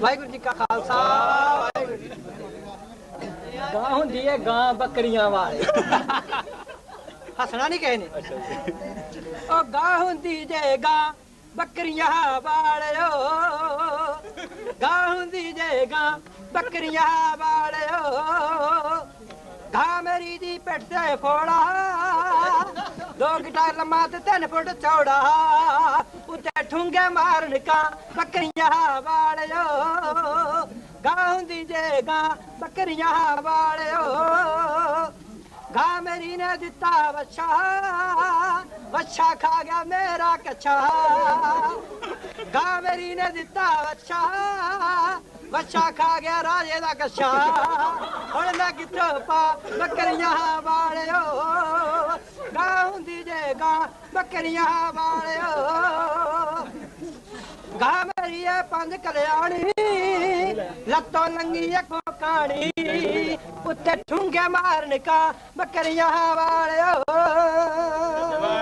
ਵਾਹਿਗੁਰੂ ਜੀ ਕਾ ਖਾਲਸਾ ਵਾਹਿਗੁਰੂ ਜੀ। ਗਾਂ ਹੁੰਦੀ ਹੈ ਗਾਂ ਬੱਕਰੀਆਂ ਵਾਲੇ। ਹੱਸਣਾ ਨਹੀਂ ਕਿਸੇ ਨੇ? ਉਹ ਗਾਂ ਹੁੰਦੀ ਜੇ ਗਾਂ ਬੱਕਰੀਆਂ ਵਾਲਿਓ। ਗਾਂ ਹੁੰਦੀ ਜੇ ਗਾਂ ਬੱਕਰੀਆਂ ਵਾਲਿਓ। ਗਾਂ ਮੇਰੀ ਦੀ ਪਿੱਠ ਤੇ ਫੋੜਾ ਦੋ ਗਿਟਾਰ ਲੰਮਾ ਤੇ ਤਿੰਨ ਫੁੱਟ ਚੌੜਾ। ਉੱਤੇ ਮਾਰਨ ਕਾ ਬੱਕਰੀਆਂ ਵਾਲਿਓ। ਗਾਂ ਹੁੰਦੀ ਜੇ ਗਾਂ, ਬੱਕਰੀਆਂ ਵਾਲਿਓ। ਗਾ ਮੇਰੀ ਨੇ ਦਿੱਤਾ ਵੱਛਾ ਵੱਛਾ ਖਾ ਗਿਆ ਮੇਰਾ ਕੱਛਾ। ਗਾ ਮੇਰੀ ਨੇ ਦਿੱਤਾ ਵੱਛਾ ਵੱਛਾ ਖਾ ਗਿਆ ਰਾਜੇ ਦਾ ਕੱਛਾ। ਹੁਣ ਮੈਂ ਕਿੱਥੋਂ ਪਾ ਬੱਕਰੀਆਂ ਵਾਲਿਓ। ਗਾ ਹੁੰਦੀ ਜੇ ਗਾ, ਬੱਕਰੀਆਂ ਵਾਲਿਓ। ਗਾ ਮੇਰੀ ਇਹ ਪੰਜ ਕਲਿਆਣੀ, ਲੱਤੋਂ ਲੰਗੀ ਅੱਖੋਂ ਕਾਣੀ ਉੱਤੇ ਠੁੰਗੇ ਮਾਰਨ ਕਾ ਬੱਕਰੀਆਂ ਵਾਲਿਓ।